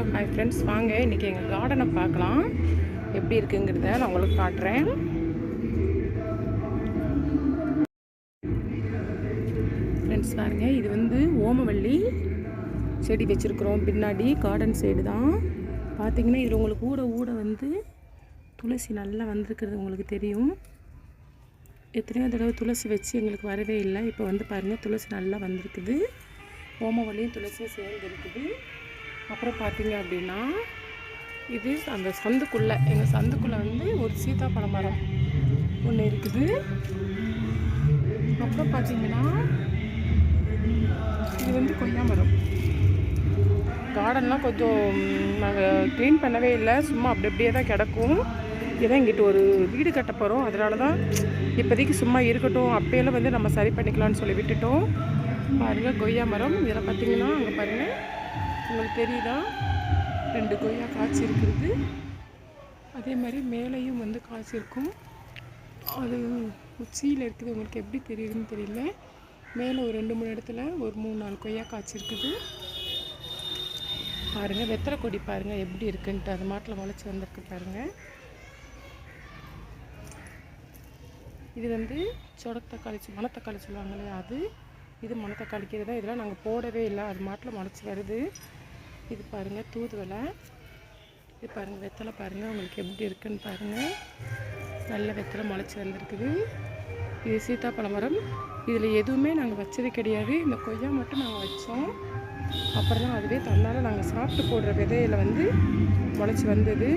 Hello hi friends வாங்க இன்றைக்கி எங்கள் கார்டனை பார்க்கலாம். எப்படி இருக்குங்கிறத நான் உங்களுக்கு காட்டுறேன். ஃப்ரெண்ட்ஸ் பாருங்க இது வந்து ஓமவல்லி செடி வச்சுருக்குறோம். பின்னாடி கார்டன் சைடு தான். பார்த்தீங்கன்னா இதில் உங்களுக்கு ஊட ஊட வந்து துளசி நல்லா வந்திருக்கிறது உங்களுக்கு தெரியும். எத்தனையோ தடவை துளசி வச்சு எங்களுக்கு வரவே இல்லை. இப்போ வந்து பாருங்கள் துளசி நல்லா வந்திருக்குது. ஓமவல்லியும் துளசியும் சேர்ந்து இருக்குது. அப்புறம் பார்த்தீங்க அப்படின்னா இது அந்த சந்துக்குள்ளே எங்கள் சந்துக்குள்ளே வந்து ஒரு சீதாப்பழ மரம் ஒன்று இருக்குது. அப்புறம் பார்த்தீங்கன்னா இது வந்து கொய்யா மரம். கார்டன்லாம் கொஞ்சம் நாங்கள் க்ளீன் பண்ணவே இல்லை. சும்மா அப்படி அப்படியே தான் கிடக்கும். ஏதோ இங்கிட்ட ஒரு வீடு கட்ட போகிறோம் அதனால தான் இப்போதைக்கு சும்மா இருக்கட்டும். அப்போயெல்லாம் வந்து நம்ம சரி பண்ணிக்கலாம்னு சொல்லி விட்டுட்டோம். பாருங்கள் கொய்யா மரம். இதில் பார்த்தீங்கன்னா அங்கே பாருங்கள் உங்களுக்கு தெரியுதா? ரெண்டு கொய்யா காய்ச்சி இருக்குது அதே மாதிரி மேலேயும் வந்து காய்ச்சி இருக்கும் அது உச்சியில் இருக்குது. உங்களுக்கு எப்படி தெரியுதுன்னு தெரியல. மேலே ஒரு ரெண்டு மூணு இடத்துல ஒரு மூணு நாலு கொய்யா காய்ச்சி இருக்குது பாருங்கள் வெத்தலை கொடி பாருங்கள் எப்படி இருக்குன்ட்டு. அது மாட்டில் முளைச்சி வந்திருக்கு பாருங்கள் இது வந்து சொடத்தக்காளி மணத்தக்காளி சொல்லுவாங்க இல்லையா அது? இது மணத்தக்காளிக்கு தான். இதெல்லாம் நாங்கள் போடவே இல்லை. அது மாட்டில் முளைச்சி வருது. இது பாருங்கள் தூதுவளை. இது பாருங்கள் வெத்தலை பாருங்கள் உங்களுக்கு எப்படி இருக்குன்னு பாருங்கள் நல்ல வெத்தலை முளைச்சி வந்திருக்குது. இது சீத்தாப்பழ மரம். இதில் எதுவுமே நாங்கள் வச்சது கிடையாது. இந்த கொய்யா மட்டும் நாங்கள் வச்சோம். அப்புறம் தான் அதுவே தன்னால் நாங்கள் சாப்பிட்டு போடுற விதையில் வந்து முளைச்சி வந்தது.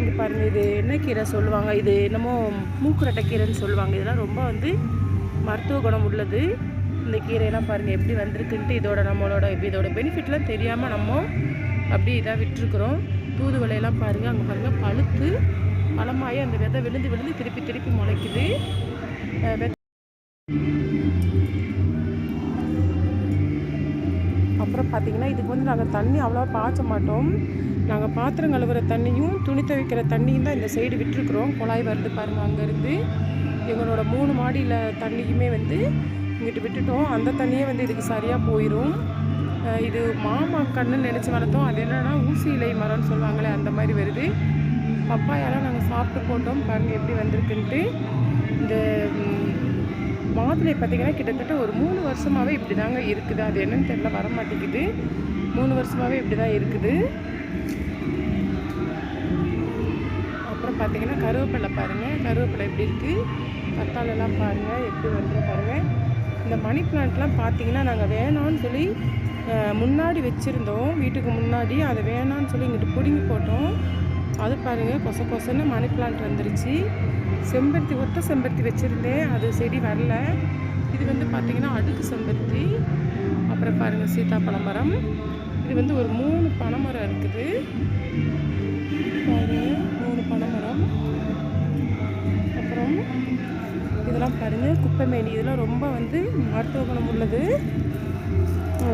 இது பாருங்கள் இது என்ன கீரை சொல்லுவாங்க? இது என்னமோ மூக்குரட்டை கீரைன்னு சொல்லுவாங்க. இதெல்லாம் ரொம்ப வந்து மருத்துவ குணம் உள்ளது. இந்த கீரையெல்லாம் பாருங்கள் எப்படி வந்திருக்குன்ட்டு இதோட நம்மளோட இதோட பெனிஃபிட்லாம் தெரியாமல் நம்ம அப்படியே இதாக விட்டுருக்குறோம். தூதுவளையெல்லாம் பாருங்கள் அங்கே பாருங்கள் பழுத்து பழமாயி அந்த விதை விழுந்து விழுந்து திருப்பி திருப்பி முளைக்குது. அப்புறம் பார்த்தீங்கன்னா இதுக்கு வந்து நாங்கள் தண்ணி அவ்வளோவா பாய்ச்ச மாட்டோம். நாங்கள் பாத்திரம் கழுவுற தண்ணியும் துணி துவைக்கிற தண்ணியும் தான் இந்த சைடு விட்டுருக்குறோம். குழாய் வருது பாருங்கள் அங்கேருந்து. எங்களோட மூணு மாடியில் தண்ணியுமே வந்து இங்கிட்டு விட்டுட்டோம். அந்த தண்ணியே வந்து இதுக்கு சரியாக போயிடும் இது மாமா கண்ணுன்னு நினச்சி வளர்த்தோம். அது என்னென்னா ஊசி இலை மரம்னு சொல்லுவாங்களே அந்த மாதிரி வருது. பப்பாயெல்லாம் நாங்கள் சாப்பிட்டு போட்டோம். பாருங்கள் எப்படி வந்திருக்குன்ட்டு. இந்த மாதுளை பார்த்தீங்கன்னா கிட்டத்தட்ட ஒரு மூணு வருஷமாகவே இப்படி தாங்க இருக்குது. அது என்னன்னு தெரியல வர மாட்டேங்குது. மூணு வருஷமாகவே இப்படி தான் இருக்குது. அப்புறம் பார்த்திங்கன்னா கருவேப்பிலை பாருங்கள் கருவேப்பிலை எப்படி இருக்குது கத்தாழெல்லாம் பாருங்கள் எப்படி வருது பாருங்கள் இந்த மணி பிளான்ட்லாம் பார்த்தீங்கன்னா நாங்கள் வேணாம்னு சொல்லி முன்னாடி வச்சுருந்தோம். வீட்டுக்கு முன்னாடி அதை வேணாம்னு சொல்லி இங்கிட்டு பிடுங்கி போட்டோம். அது பாருங்கள் கொச கொசன்னு மணி பிளான்ட் வந்துருச்சு. செம்பருத்தி ஒத்த செம்பருத்தி வச்சுருந்தேன். அது செடி வரல. இது வந்து பார்த்திங்கன்னா அடுக்கு செம்பருத்தி. அப்புறம் பாருங்கள் சீதாப்பழ மரம். இது வந்து ஒரு மூணு பனைமரம் இருக்குது. இதெல்லாம் குப்பைமேனி. இதெல்லாம் ரொம்ப வந்து மருத்துவ குணம் உள்ளது.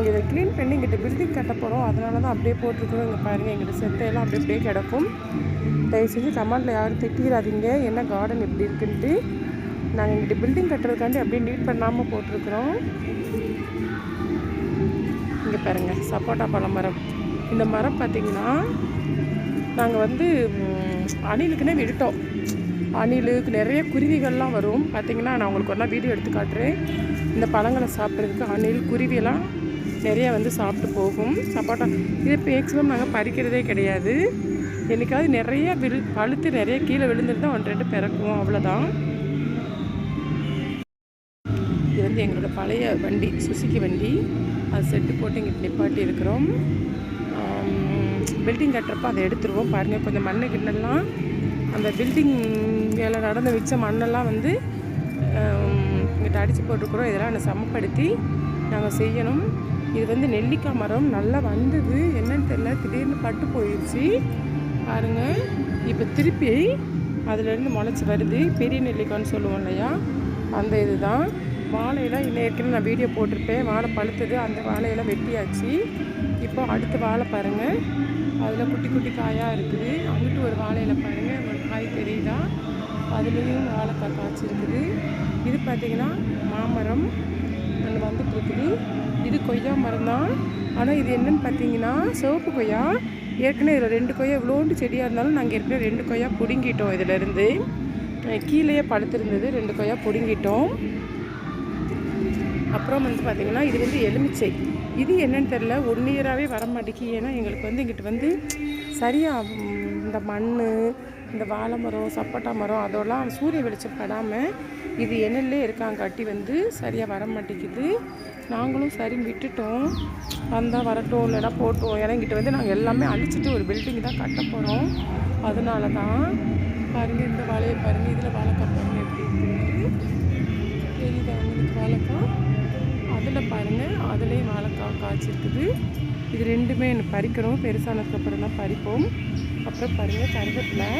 இதை க்ளீன் பண்ணி இங்கிட்ட பில்டிங் கட்ட போகிறோம் அதனால தான் அப்படியே போட்டிருக்கோம் இங்கே பாருங்கள் எங்கிட்ட செத்தையெல்லாம் அப்படியே அப்படியே கிடக்கும். தயவு செஞ்சு கமெண்டில் யாரும் திட்டிடாதீங்க என்ன கார்டன் எப்படி இருக்குன்ட்டு. நாங்கள் இங்கிட்ட பில்டிங் கட்டுறதுக்காண்டி அப்படியே நீட் பண்ணாமல் போட்டிருக்கிறோம். இங்கே பாருங்கள் சப்போட்டா பழம் மரம். இந்த மரம் பார்த்திங்கன்னா நாங்கள் வந்து அணிலுக்குன்னே விட்டுட்டோம். அணிலுக்கு நிறைய குருவிகள்லாம் வரும். பார்த்திங்கன்னா நான் உங்களுக்கு ஒன்றா வீடியோ எடுத்து காட்டுறேன். இந்த பழங்களை சாப்பிட்றதுக்கு அணில் குருவியெல்லாம் நிறைய வந்து சாப்பிட்டு போகும். சப்போட்டா இது மேக்ஸிமம் நாங்கள் பறிக்கிறதே கிடையாது. என்றைக்காவது நிறைய விழு பழுத்து நிறைய கீழே விழுந்துருந்தால் ஒன்று ரெண்டு பிறக்குவோம் அவ்வளோதான் இது வந்து எங்களோட பழைய வண்டி சுசுக்கி வண்டி. அது செட்டு போட்டு இங்கே நிப்பாட்டி இருக்கிறோம். பில்டிங் கட்டுறப்போ அதை எடுத்துருவோம். பாருங்கள் கொஞ்சம் மண்ணு கிண்ணெல்லாம். அந்த பில்டிங் வேலை நடந்த மிச்ச மண்ணெல்லாம் வந்து இங்கிட்ட அடித்து போட்டிருக்கிறோம். இதெல்லாம் நான் சமப்படுத்தி நாங்கள் செய்யணும். இது வந்து நெல்லிக்காய் மரம். நல்லா வந்தது. என்னன்னு தெரியல. திடீர்னு பட்டு போயிடுச்சு பாருங்கள் இப்போ திருப்பி அதுலேருந்து முளைச்சி வருது. பெரிய நெல்லிக்காய்னு சொல்லுவோம் இல்லையா? அந்த இது தான் வாழையெல்லாம் இன்னும் ஏற்கனவே நான் வீடியோ போட்டிருப்பேன். வாழை பழுத்தது. அந்த வாழையெல்லாம் வெட்டியாச்சு. இப்போ அடுத்த வாழை பாருங்கள் அதில் குட்டி குட்டி காயாக இருக்குது. அங்கிட்டு ஒரு வாழையில் பாருங்கள் ஒரு காய் தெரியுதா? அதுலேயும் வாழைக்காய் காய்ச்சி இருக்குது இது பார்த்தீங்கன்னா மாமரம் ஒன்று வந்துட்டு இருக்குது இது கொய்யா மரம் தான் ஆனால் இது என்னன்னு பார்த்தீங்கன்னா சிவப்பு கொய்யா. ஏற்கனவே இதில் ரெண்டு கொய்யா இவ்வளோண்டு செடியாக இருந்தாலும் நாங்கள் ஏற்கனவே ரெண்டு கொய்யா பிடுங்கிட்டோம் இதிலேருந்து. கீழேயே படுத்திருந்தது ரெண்டு கொய்யா பிடுங்கிட்டோம். அப்புறம் வந்து பார்த்திங்கன்னா இது வந்து எலுமிச்சை. இது என்னன்னு தெரில ஒன் இயராகவே வர மாட்டேங்கி ஏன்னா எங்களுக்கு வந்து இங்கிட்டு வந்து சரியாக இந்த மண் இந்த வாழை மரம் சப்போட்டா மரம் அதெல்லாம் சூரிய வெளிச்சம் படாமல் இது எண்ணெயிலே இருக்காங்காட்டி வந்து சரியாக வர மாட்டேங்குது. நாங்களும் சரி விட்டுட்டோம். வந்தால் வரட்டும் இல்லைன்னா போட்டோம். ஏன்னா வந்து நாங்கள் எல்லாமே அழிச்சிட்டு ஒரு பில்டிங் தான் கட்ட போகிறோம் அதனால தான் பாருங்கள் இந்த வாழையை பாருங்கள் இதில் வாழைக்காய் பாருங்கள் எப்படி இருக்குன்ட்டு தெரியுதா உங்களுக்கு வாழைக்காய்? அதில் பாருங்கள் அதுலேயும் வாழைக்காய் காய்ச்சிருக்குது. இது ரெண்டுமே பறிக்கணும் பெருசானதுக்கப்புறம் தான் பறிப்போம். அப்புறம் பாருங்கள் கருவேப்பிலை.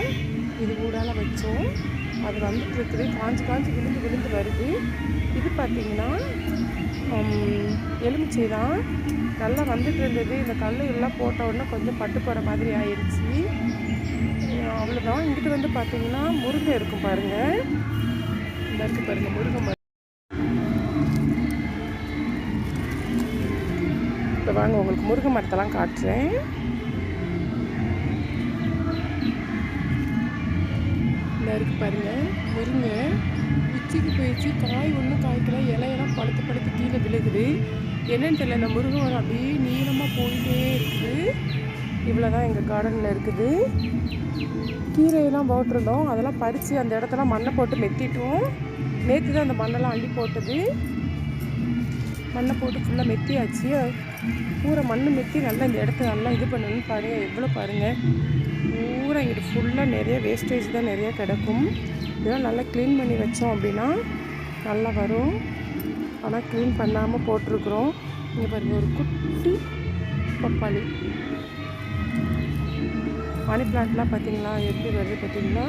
இது ஊடால வச்சோம். அது வந்துட்டு இருக்குது. காஞ்சி காஞ்சி விழுந்து விழுந்து வருது. இது பார்த்தீங்கன்னா எலுமிச்சை தான். நல்லா வந்துட்டு இருந்தது. இந்த கல் எல்லாம் போட்ட உடனே கொஞ்சம் பட்டு போகிற மாதிரி ஆயிடுச்சு அவ்வளோதான் இங்கிட்டு வந்து பார்த்திங்கன்னா முருங்கை இருக்கும் பாருங்கள் இந்த இருக்கு பாருங்கள் முருங்கை மரம் இப்போ வாங்க உங்களுக்கு முருங்கை மரத்தெல்லாம் காட்டுறேன். இந்த இருக்குது பாருங்கள் முருங்கை. உச்சிக்கு போயிடுச்சு. காய் ஒன்றும் காய்க்கல. இலையெல்லாம் பழுத்து பழுத்து கீழே விழுகுது. என்னன்னு தெரியல. இந்த முருங்கை மரம் அப்படியே நீளமாக போயிட்டே இருக்குது. இவ்வளோ தான் எங்கள் கார்டனில் இருக்குது. கீரையெல்லாம் போட்டிருந்தோம். அதெல்லாம் பறித்து அந்த இடத்துல மண்ணை போட்டு மெத்திட்டோம். நேற்று தான் அந்த மண்ணெல்லாம் அள்ளி போட்டது. மண்ணை போட்டு ஃபுல்லாக மெத்தியாச்சு. பூரா மண் மெத்தி நல்லா இந்த இடத்த நல்லா இது பண்ணணும்னு பாருங்கள் எவ்வளோ பாருங்கள் பார்த்தீங்கன்னா இங்கிட்டு ஃபுல்லாக நிறைய வேஸ்டேஜ் தான் நிறைய கிடக்கும். இதெல்லாம் நல்லா க்ளீன் பண்ணி வச்சோம் அப்படின்னா நல்லா வரும். ஆனால் க்ளீன் பண்ணாமல் போட்டிருக்குறோம். இங்கே பாருங்கள் ஒரு குட்டி பப்பாளி. மணி பிளான்ட்லாம் பார்த்தீங்களா எப்படி வருது பார்த்தீங்களா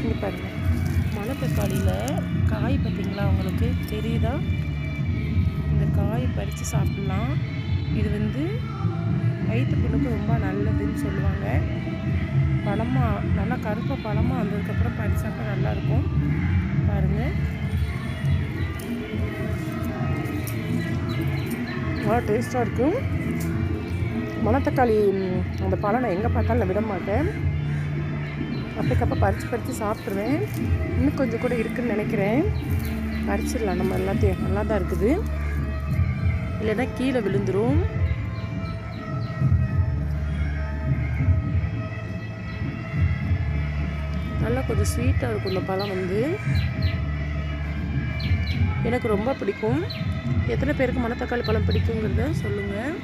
இங்கே பாருங்கள் மணத்தக்காளியில் காய் பார்த்தீங்களா உங்களுக்கு தெரியுதா? இந்த காய் பறித்து சாப்பிட்லாம். இது வந்து வயிற்று புண்ணுக்கு ரொம்ப நல்லதுன்னு சொல்லுவாங்க. பழமாக நல்லா கருப்பு பழமாக வந்ததுக்கப்புறம் பறிச்சாக்கா நல்லாயிருக்கும். பாருங்கள் நல்லா டேஸ்ட்டாக இருக்கும் மணத்தக்காளி அந்த பழம் நான் எங்கே பார்த்தாலும் நான் விட மாட்டேன். அப்பக்கப்போ பறித்து பறித்து சாப்பிட்ருவேன் இன்னும் கொஞ்சம் கூட இருக்குதுன்னு நினைக்கிறேன். பறிச்சிடலாம் நம்ம எல்லாத்தையும். நல்லா தான் இருக்குது. இல்லைன்னா கீழே விழுந்துடும் நல்லா கொஞ்சம் ஸ்வீட்டாக இருக்கும் இந்த பழம் வந்து. எனக்கு ரொம்ப பிடிக்கும். எத்தனை பேருக்கு மணத்தக்காளி பழம் பிடிக்குங்கிறத சொல்லுங்கள்